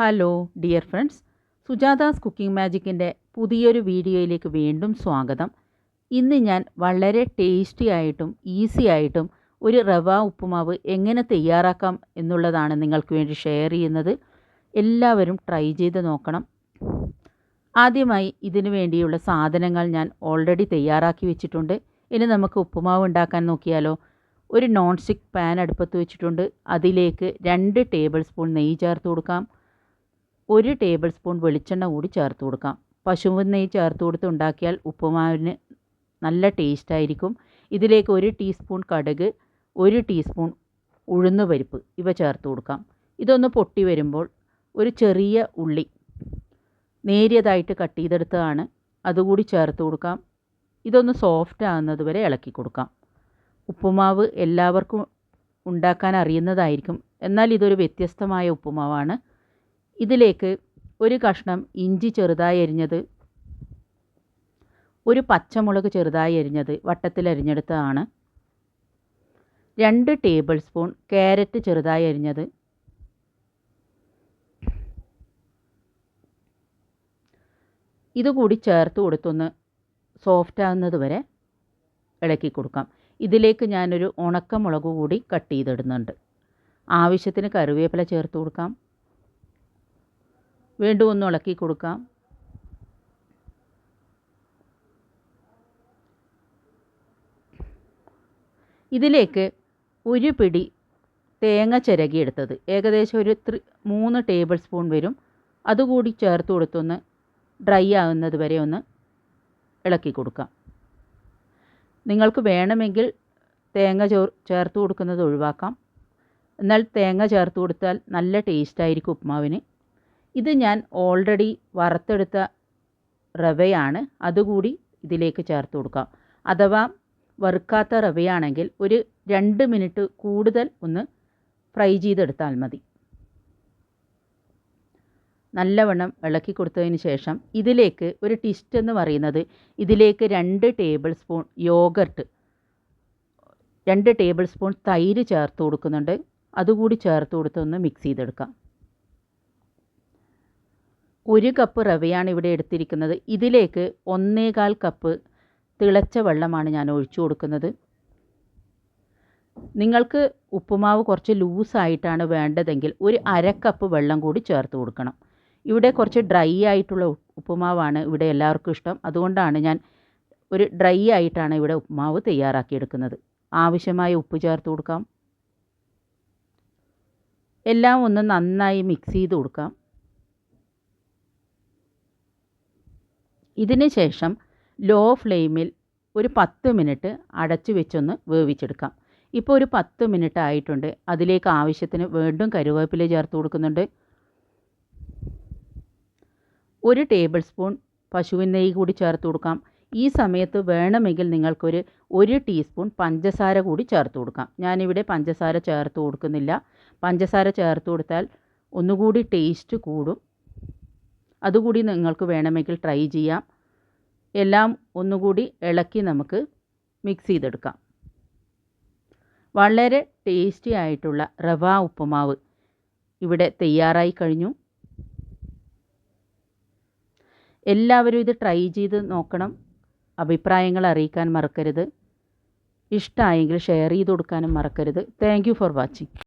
Hello dear friends. Sujatha's cooking മാജിക്കിന്റെ പുതിയൊരു വീഡിയോയിലേക്ക് വീണ്ടും സ്വാഗതം. ഇന്ന് ഞാൻ വളരെ ടേസ്റ്റി ആയിട്ടും ഈസി ആയിട്ടും ഒരു റവ ഉപ്പുമാവ് എങ്ങനെ തയ്യാറാക്കാം എന്നുള്ളതാണ് നിങ്ങൾക്ക് വേണ്ടി ഷെയർ ചെയ്യുന്നത്. എല്ലാവരും ട്രൈ ചെയ്ത് നോക്കണം. ആദ്യമായി ഇതിനു വേണ്ടിയുള്ള സാധനങ്ങൾ ഞാൻ ഓൾറെഡി തയ്യാറാക്കി വെച്ചിട്ടുണ്ട്. ഇനി നമുക്ക് ഉപ്പുമാവ് ഉണ്ടാക്കാൻ നോക്കിയാലോ. ഒരു നോൺ സ്റ്റിക്ക് പാൻ അടുപ്പത്ത് വെച്ചിട്ടുണ്ട്. അതിലേക്ക് രണ്ട് ടേബിൾ സ്പൂൺ നെയ്യ് ചേർത്ത് കൊടുക്കാം. ഒരു ടേബിൾ സ്പൂൺ വെളിച്ചെണ്ണ കൂടി ചേർത്ത് കൊടുക്കാം. പശുവിൻ നെയ്യ് ചേർത്ത് കൊടുത്ത് ഉണ്ടാക്കിയാൽ ഉപ്പുമാവിന് നല്ല ടേസ്റ്റ് ആയിരിക്കും. ഇതിലേക്ക് ഒരു ടീസ്പൂൺ കടുക് ഒരു ടീസ്പൂൺ ഉഴുന്ന് പരിപ്പ് ഇവ ചേർത്ത് കൊടുക്കാം. ഇതൊന്ന് പൊട്ടി വരുമ്പോൾ ഒരു ചെറിയ ഉള്ളി നേരിയതായിട്ട് കട്ട് ചെയ്തെടുത്തതാണ്. അതുകൂടി ചേർത്ത് കൊടുക്കാം. ഇതൊന്ന് സോഫ്റ്റ് ആകുന്നത് വരെ ഇളക്കി കൊടുക്കാം. ഉപ്പുമാവ് എല്ലാവർക്കും ഉണ്ടാക്കാൻ അറിയുന്നതായിരിക്കും. എന്നാൽ ഇതൊരു വ്യത്യസ്തമായ ഉപ്പുമാവാണ്. ഇതിലേക്ക് ഒരു കഷ്ണം ഇഞ്ചി ചെറുതായി അരിഞ്ഞത് ഒരു പച്ചമുളക് ചെറുതായി അരിഞ്ഞത് വട്ടത്തിൽ അരിഞ്ഞെടുത്തതാണ്. രണ്ട് ടേബിൾ സ്പൂൺ ക്യാരറ്റ് ചെറുതായി അരിഞ്ഞത് ഇതുകൂടി ചേർത്ത് കൊടുത്തൊന്ന് സോഫ്റ്റ് ആകുന്നത് വരെ ഇളക്കി കൊടുക്കാം. ഇതിലേക്ക് ഞാനൊരു ഉണക്കമുളക് കൂടി കട്ട് ചെയ്തിടുന്നുണ്ട്. ആവശ്യത്തിന് കറിവേപ്പില ചേർത്ത് കൊടുക്കാം. വീണ്ടും ഒന്ന് ഇളക്കി കൊടുക്കാം. ഇതിലേക്ക് ഒരു പിടി തേങ്ങ ചിരകിയെടുത്തത് ഏകദേശം ഒരു ത്രി മൂന്ന് ടേബിൾ സ്പൂൺ വരും. അതുകൂടി ചേർത്ത് കൊടുത്തൊന്ന് ഡ്രൈ ആകുന്നത് വരെ ഒന്ന് ഇളക്കി കൊടുക്കാം. നിങ്ങൾക്ക് വേണമെങ്കിൽ തേങ്ങ ചോർ ചേർത്ത് കൊടുക്കുന്നത് ഒഴിവാക്കാം. എന്നാൽ തേങ്ങ ചേർത്ത് കൊടുത്താൽ നല്ല ടേസ്റ്റ് ആയിരിക്കും ഉപ്മാവിന്. ഇത് ഞാൻ ഓൾറെഡി വറുത്തെടുത്ത റവയാണ്. അതുകൂടി ഇതിലേക്ക് ചേർത്ത് കൊടുക്കാം. അഥവാ വറുക്കാത്ത റവയാണെങ്കിൽ ഒരു രണ്ട് മിനിറ്റ് കൂടുതൽ ഒന്ന് ഫ്രൈ ചെയ്തെടുത്താൽ മതി. നല്ലവണ്ണം ഇളക്കി കൊടുത്തതിന് ശേഷം ഇതിലേക്ക് ഒരു ടിസ്റ്റ് എന്ന് പറയുന്നത് ഇതിലേക്ക് രണ്ട് ടേബിൾ സ്പൂൺ യോഗർട്ട് രണ്ട് ടേബിൾ സ്പൂൺ തൈര് ചേർത്ത് കൊടുക്കുന്നുണ്ട്. അതുകൂടി ചേർത്ത് കൊടുത്തൊന്ന് മിക്സ് ചെയ്തെടുക്കാം. ഒരു കപ്പ് റവയാണ് ഇവിടെ എടുത്തിരിക്കുന്നത്. ഇതിലേക്ക് ഒന്നേകാൽ കപ്പ് തിളച്ച വെള്ളമാണ് ഞാൻ ഒഴിച്ചു കൊടുക്കുന്നത്. നിങ്ങൾക്ക് ഉപ്പുമാവ് കുറച്ച് ലൂസായിട്ടാണ് വേണ്ടതെങ്കിൽ ഒരു അരക്കപ്പ് കപ്പ് വെള്ളം കൂടി ചേർത്ത് കൊടുക്കണം. ഇവിടെ കുറച്ച് ഡ്രൈ ആയിട്ടുള്ള ഉപ്പുമാവാണ് ഇവിടെ എല്ലാവർക്കും ഇഷ്ടം. അതുകൊണ്ടാണ് ഞാൻ ഒരു ഡ്രൈ ആയിട്ടാണ് ഇവിടെ ഉപ്പുമാവ് തയ്യാറാക്കിയെടുക്കുന്നത് ആവശ്യമായ ഉപ്പ് ചേർത്ത് കൊടുക്കാം. എല്ലാം ഒന്ന് നന്നായി മിക്സ് ചെയ്ത് കൊടുക്കാം. ഇതിന് ശേഷം ലോ ഫ്ലെയിമിൽ ഒരു പത്ത് മിനിറ്റ് അടച്ചു വെച്ചൊന്ന് വേവിച്ചെടുക്കാം. ഇപ്പോൾ ഒരു പത്ത് മിനിറ്റ് ആയിട്ടുണ്ട്. അതിലേക്ക് ആവശ്യത്തിന് വീണ്ടും കരുവേപ്പില ചേർത്ത് കൊടുക്കുന്നുണ്ട്. ഒരു ടേബിൾ സ്പൂൺ പശുവിൻ നെയ്യ് കൂടി ചേർത്ത് കൊടുക്കാം. ഈ സമയത്ത് വേണമെങ്കിൽ നിങ്ങൾക്കൊരു ഒരു ടീസ്പൂൺ പഞ്ചസാര കൂടി ചേർത്ത് കൊടുക്കാം. ഞാനിവിടെ പഞ്ചസാര ചേർത്ത് കൊടുക്കുന്നില്ല. പഞ്ചസാര ചേർത്ത് കൊടുത്താൽ ഒന്നുകൂടി ടേസ്റ്റ് കൂടും. അതുകൂടി നിങ്ങൾക്ക് വേണമെങ്കിൽ ട്രൈ ചെയ്യാം. എല്ലാം ഒന്നുകൂടി ഇളക്കി നമുക്ക് മിക്സ് ചെയ്തെടുക്കാം. വളരെ ടേസ്റ്റി ആയിട്ടുള്ള റവ ഉപ്പുമാവ് ഇവിടെ തയ്യാറായി കഴിഞ്ഞു. എല്ലാവരും ഇത് ട്രൈ ചെയ്ത് നോക്കണം. അഭിപ്രായങ്ങൾ അറിയിക്കാൻ മറക്കരുത്. ഇഷ്ടമായെങ്കിൽ ഷെയർ ചെയ്ത് കൊടുക്കാനും മറക്കരുത്. Thank for watching